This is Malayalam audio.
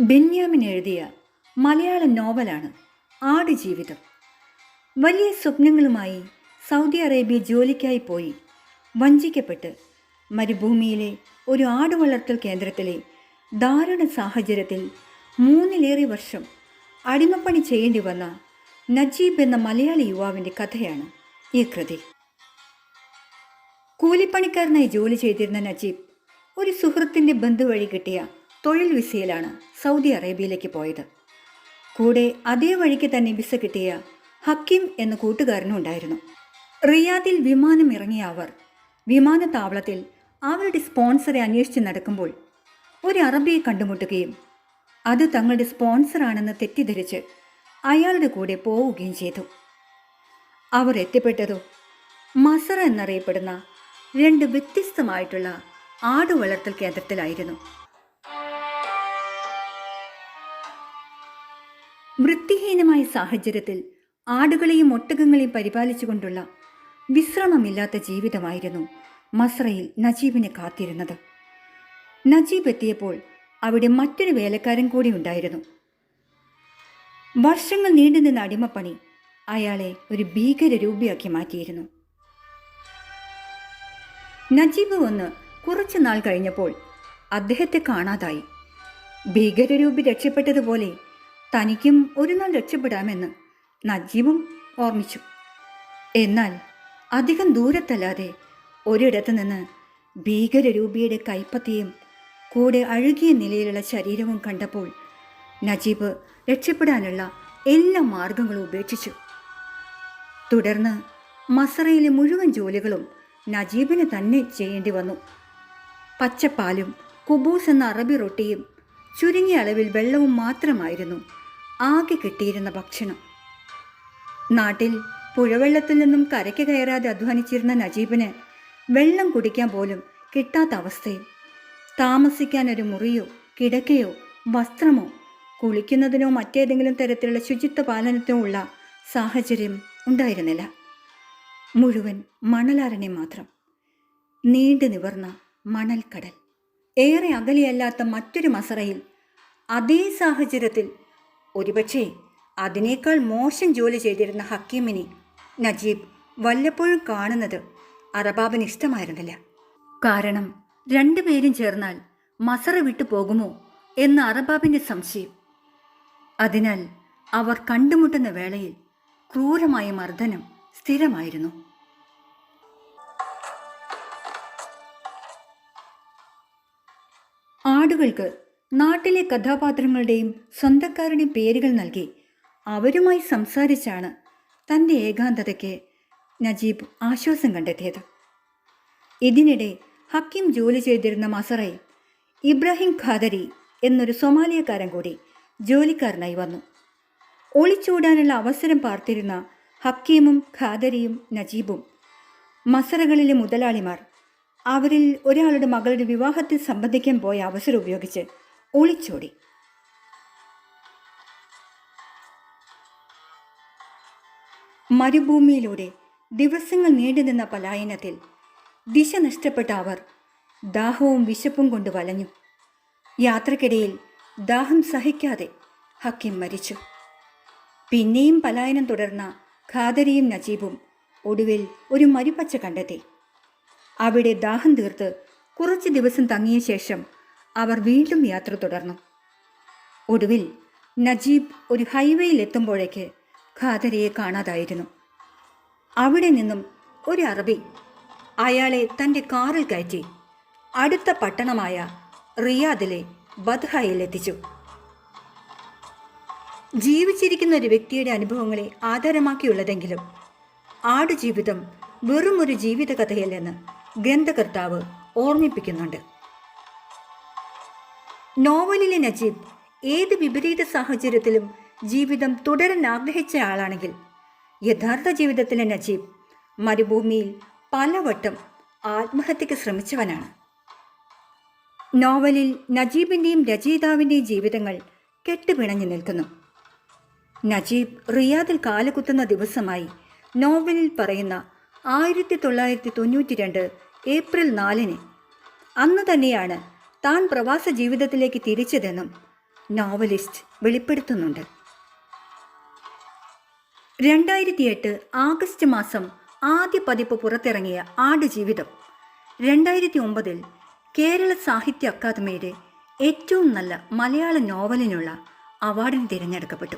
ബെന്യാമിൻ എഴുതിയ മലയാള നോവലാണ് ആടുജീവിതം. വലിയ സ്വപ്നങ്ങളുമായി സൗദി അറേബ്യ ജോലിക്കായി പോയി വഞ്ചിക്കപ്പെട്ട് മരുഭൂമിയിലെ ഒരു ആടുവളർത്തൽ കേന്ദ്രത്തിലെ ദാരുണ സാഹചര്യത്തിൽ മൂന്നിലേറെ വർഷം അടിമപ്പണി ചെയ്യേണ്ടി വന്ന നജീബ് എന്ന മലയാളി യുവാവിന്റെ കഥയാണ് ഈ കൃതി. കൂലിപ്പണിക്കാരനായി ജോലി ചെയ്തിരുന്ന നജീബ് ഒരു സുഹൃത്തിന്റെ ബന്ധു വഴി കിട്ടിയ തൊഴിൽ വിസയിലാണ് സൗദി അറേബ്യയിലേക്ക് പോയത്. കൂടെ അതേ വഴിക്ക് തന്നെ വിസ കിട്ടിയ ഹക്കിം എന്ന കൂട്ടുകാരനും ഉണ്ടായിരുന്നു. റിയാദിൽ വിമാനം ഇറങ്ങിയ അവർ വിമാനത്താവളത്തിൽ അവരുടെ സ്പോൺസറെ അന്വേഷിച്ച് നടക്കുമ്പോൾ ഒരു അറബിയെ കണ്ടുമുട്ടുകയും അത് തങ്ങളുടെ സ്പോൺസറാണെന്ന് തെറ്റിദ്ധരിച്ച് അയാളുടെ കൂടെ പോവുകയും ചെയ്തു. അവർ എത്തിപ്പെട്ടതോ മസറ എന്നറിയപ്പെടുന്ന രണ്ട് വ്യത്യസ്തമായിട്ടുള്ള ആടുവളർത്തൽ കേന്ദ്രത്തിലായിരുന്നു. വൃത്തിഹീനമായ സാഹചര്യത്തിൽ ആടുകളെയും ഒട്ടകങ്ങളെയും പരിപാലിച്ചുകൊണ്ടുള്ള വിശ്രമമില്ലാത്ത ജീവിതമായിരുന്നു മസ്രയിൽ നജീബിനെ കാത്തിരുന്നത്. നജീബ് എത്തിയപ്പോൾ അവിടെ മറ്റൊരു വേലക്കാരൻ കൂടി ഉണ്ടായിരുന്നു. വർഷങ്ങൾ നീണ്ടുനിന്ന അടിമപ്പണി അയാളെ ഒരു ഭീകര രൂപിയാക്കി മാറ്റിയിരുന്നു. നജീബ് വന്ന് കുറച്ചു നാൾ കഴിഞ്ഞപ്പോൾ അദ്ദേഹത്തെ കാണാതായി. ഭീകരരൂപി രക്ഷപ്പെട്ടതുപോലെ തനിക്കും ഒരു നാൾ രക്ഷപ്പെടാമെന്ന് നജീബും ഓർമ്മിച്ചു. എന്നാൽ അധികം ദൂരത്തല്ലാതെ ഒരിടത്ത് നിന്ന് ഭീകരരൂപിയുടെ കൈപ്പത്തിയും കൂടെ അഴുകിയ നിലയിലുള്ള ശരീരവും കണ്ടപ്പോൾ നജീബ് രക്ഷപ്പെടാനുള്ള എല്ലാ മാർഗങ്ങളും ഉപേക്ഷിച്ചു. തുടർന്ന് മസറയിലെ മുഴുവൻ ജോലികളും നജീബിന് തന്നെ ചെയ്യേണ്ടി വന്നു. പച്ചപ്പാലും കുബൂസ് എന്ന അറബി റൊട്ടിയും ചുരുങ്ങിയ അളവിൽ വെള്ളവും മാത്രമായിരുന്നു ആകെ കിട്ടിയിരുന്ന ഭക്ഷണം. നാട്ടിൽ പുഴവെള്ളത്തിൽ നിന്നും കരയ്ക്ക് കയറാതെ അധ്വാനിച്ചിരുന്ന നജീബിന് വെള്ളം കുടിക്കാൻ പോലും കിട്ടാത്ത അവസ്ഥയിൽ താമസിക്കാൻ ഒരു മുറിയോ കിടക്കയോ വസ്ത്രമോ കുളിക്കുന്നതിനോ മറ്റേതെങ്കിലും തരത്തിലുള്ള ശുചിത്വ പാലനത്തിനോ ഉള്ള സാഹചര്യം ഉണ്ടായിരുന്നില്ല. മുഴുവൻ മണലാരണി മാത്രം. നീണ്ടു നിവർന്ന മണൽക്കടൽ. ഏറെ അകലെയല്ലാത്ത മറ്റൊരു മസറയിൽ അതേ സാഹചര്യത്തിൽ ഒരുപക്ഷേ അതിനേക്കാൾ മോശം ജോലി ചെയ്തിരുന്ന ഹക്കീമിനെ നജീബ് വല്ലപ്പോഴും കാണുന്നത് അറബാബിന് ഇഷ്ടമായിരുന്നില്ല. കാരണം രണ്ടുപേരും ചേർന്നാൽ മസറ വിട്ടു പോകുമോ എന്ന അറബാബിന്റെ സംശയം. അതിനാൽ അവർ കണ്ടുമുട്ടുന്ന വേളയിൽ ക്രൂരമായ മർദ്ദനം സ്ഥിരമായിരുന്നു. ആടുകൾക്ക് നാട്ടിലെ കഥാപാത്രങ്ങളുടെയും സ്വന്തക്കാരുടെയും പേരുകൾ നൽകി. അവരുമായി സംസാരിച്ചാണ് തന്റെ ഏകാന്തതയ്ക്ക് നജീബ് ആശ്വാസം കണ്ടെത്തിയത്. ഇതിനിടെ ഹക്കിം ജോലി ചെയ്തിരുന്ന മസറയിൽ ഇബ്രാഹിം ഖാദരി എന്നൊരു സൊമാലിയക്കാരൻ കൂടി ജോലിക്കാരനായി വന്നു. ഒളിച്ചൂടാനുള്ള അവസരം പാർത്തിരുന്ന ഹക്കീമും ഖാദരിയും നജീബും മസറകളിലെ മുതലാളിമാർ അവരിൽ ഒരാളുടെ മകളുടെ വിവാഹത്തിൽ സംബന്ധിക്കാൻ പോയ അവസരം ഉപയോഗിച്ച് ഒളിച്ചോടി. മരുഭൂമിയിലൂടെ ദിവസങ്ങൾ നീണ്ടുനിന്ന പലായനത്തിൽ ദിശ നഷ്ടപ്പെട്ട അവർ ദാഹവും വിശപ്പും കൊണ്ട് വലഞ്ഞു. യാത്രക്കിടയിൽ ദാഹം സഹിക്കാതെ ഹക്കിം മരിച്ചു. പിന്നെയും പലായനം തുടർന്ന ഖാദരിയും നജീബും ഒടുവിൽ ഒരു മരുപ്പച്ച കണ്ടെത്തി. അവിടെ ദാഹം തീർത്ത് കുറച്ച് ദിവസം തങ്ങിയ ശേഷം അവർ വീണ്ടും യാത്ര തുടർന്നു. ഒടുവിൽ നജീബ് ഒരു ഹൈവേയിൽ എത്തുമ്പോഴേക്ക് ഖാദരയെ കാണാതായിരുന്നു. അവിടെ നിന്നും ഒരു അറബി അയാളെ തന്റെ കാറിൽ കയറ്റി അടുത്ത പട്ടണമായ റിയാദിലെ ബദ്ഹയിൽ എത്തിച്ചു ജീവിച്ചിരിക്കുന്ന ഒരു വ്യക്തിയുടെ അനുഭവങ്ങളെ ആധാരമാക്കിയുള്ളതെങ്കിലും ആടുജീവിതം വെറുമൊരു ജീവിതകഥയല്ലെന്ന് ഗ്രന്ഥകർത്താവ് ഓർമ്മിപ്പിക്കുന്നുണ്ട്. നോവലിലെ നജീബ് ഏത് വിപരീത സാഹചര്യത്തിലും ജീവിതം തുടരാൻ ആഗ്രഹിച്ച ആളാണെങ്കിൽ യഥാർത്ഥ ജീവിതത്തിലെ നജീബ് മരുഭൂമിയിൽ പലവട്ടം ആത്മഹത്യക്ക് ശ്രമിച്ചവനാണ്. നോവലിൽ നജീബിന്റെയും രചയിതാവിന്റെയും ജീവിതങ്ങൾ കെട്ടുപിണഞ്ഞു നിൽക്കുന്നു. നജീബ് റിയാദിൽ കാലുകുത്തുന്ന ദിവസമായി നോവലിൽ പറയുന്ന ആയിരത്തി തൊള്ളായിരത്തി തൊണ്ണൂറ്റി രണ്ട് ഏപ്രിൽ നാലിന് അന്ന് തന്നെയാണ് താൻ പ്രവാസ ജീവിതത്തിലേക്ക് തിരിച്ചതെന്നും നോവലിസ്റ്റ് വെളിപ്പെടുത്തുന്നുണ്ട്. രണ്ടായിരത്തി എട്ട് ആഗസ്റ്റ് മാസം ആദ്യ പതിപ്പ് പുറത്തിറങ്ങിയ ആടുജീവിതം. രണ്ടായിരത്തി ഒമ്പതിൽ കേരള സാഹിത്യ അക്കാദമിയുടെ ഏറ്റവും നല്ല മലയാള നോവലിനുള്ള അവാർഡിന് തിരഞ്ഞെടുക്കപ്പെട്ടു.